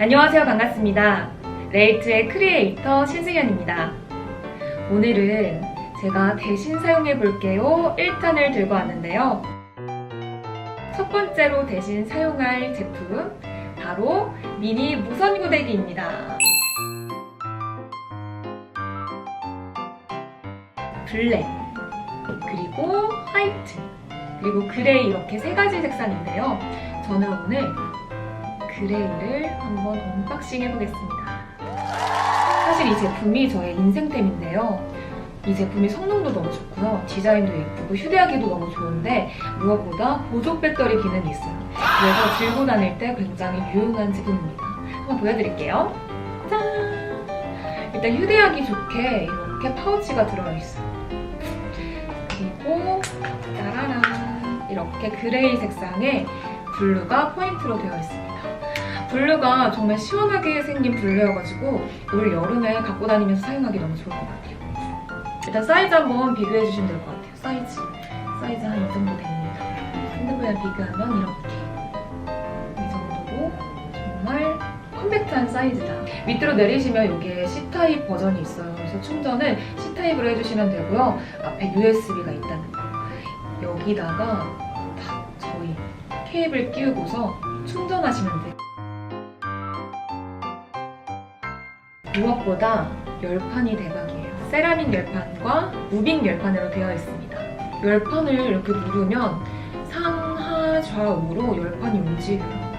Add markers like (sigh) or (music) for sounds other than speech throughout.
안녕하세요. 반갑습니다. 레이트의 크리에이터 신승현입니다. 오늘은 제가 대신 사용해 볼게요 1탄을 들고 왔는데요. 첫 번째로 대신 사용할 제품, 바로 미니 무선 고데기입니다. 블랙, 그리고 화이트, 그리고 그레이 이렇게 세 가지 색상인데요. 저는 오늘 그레이를 한번 언박싱 해보겠습니다. 사실 이 제품이 저의 인생템인데요. 이 제품이 성능도 너무 좋고요. 디자인도 예쁘고 휴대하기도 너무 좋은데 무엇보다 보조 배터리 기능이 있어요. 그래서 들고 다닐 때 굉장히 유용한 제품입니다. 한번 보여드릴게요. 짠! 일단 휴대하기 좋게 이렇게 파우치가 들어있어요. 그리고 따라란 이렇게 그레이 색상의 블루가 포인트로 되어 있습니다. 블루가 정말 시원하게 생긴 블루여가지고 올 여름에 갖고 다니면서 사용하기 너무 좋을 것 같아요. 일단 사이즈 한번 비교해 주시면 될 것 같아요. 사이즈. 사이즈 한 이 정도 됩니다. 핸드폰이랑 비교하면 이렇게. 이 정도로 정말 컴팩트한 사이즈다. 밑으로 내리시면 이게 C타입 버전이 있어요. 그래서 충전을 C타입으로 해주시면 되고요. 앞에 USB가 있다는 거. 여기다가 딱 저희 케이블 끼우고서 충전하시면 돼요. 무엇보다 열판이 대박이에요. 세라믹 열판과 무빙 열판으로 되어 있습니다. 열판을 이렇게 누르면 상하 좌우로 열판이 움직여요.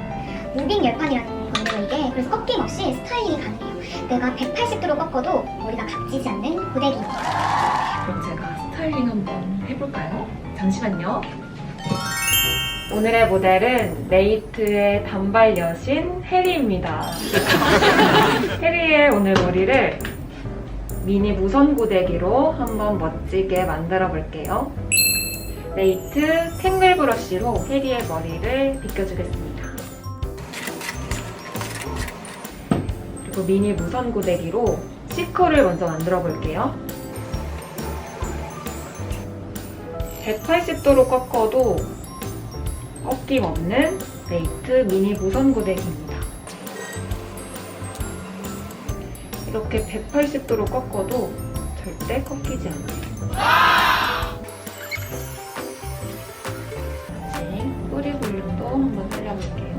무빙 열판이라는 건데요 이게 그래서 꺾임 없이 스타일링이 가능해요 내가 180도로 꺾어도 머리가 각지지 않는 고데기입니다 그럼 제가 스타일링 한번 해볼까요? 잠시만요. 오늘의 모델은 네이트의 단발 여신 해리입니다. (laughs) 해리의 오늘 머리를 미니 무선 고데기로 한번 멋지게 만들어 볼게요. 네이트 탱글 브러쉬로 해리의 머리를 빗겨주겠습니다. 그리고 미니 무선 고데기로 시커를 먼저 만들어 볼게요. 180도로 꺾어도 꺾임 없는 네이트 미니 무선 고데기입니다. 이렇게 180도로 꺾어도 절대 꺾이지 않아요. 다시 뿌리 볼륨도 한번 살려볼게요.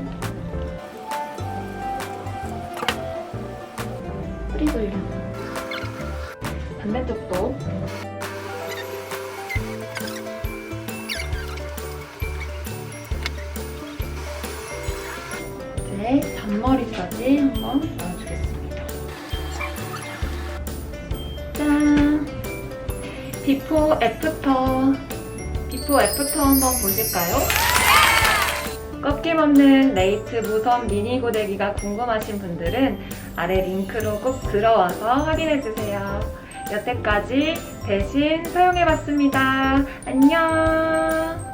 뿌리 볼륨. 반대쪽도 이제 잔머리까지 한번 넣어주겠습니다. 짠! 비포 애프터 비포 애프터 한번 보실까요? 꺾임 없는 네이트 무선 미니 고데기가 궁금하신 분들은 아래 링크로 꼭 들어와서 확인해주세요. 여태까지 대신 사용해봤습니다. 안녕!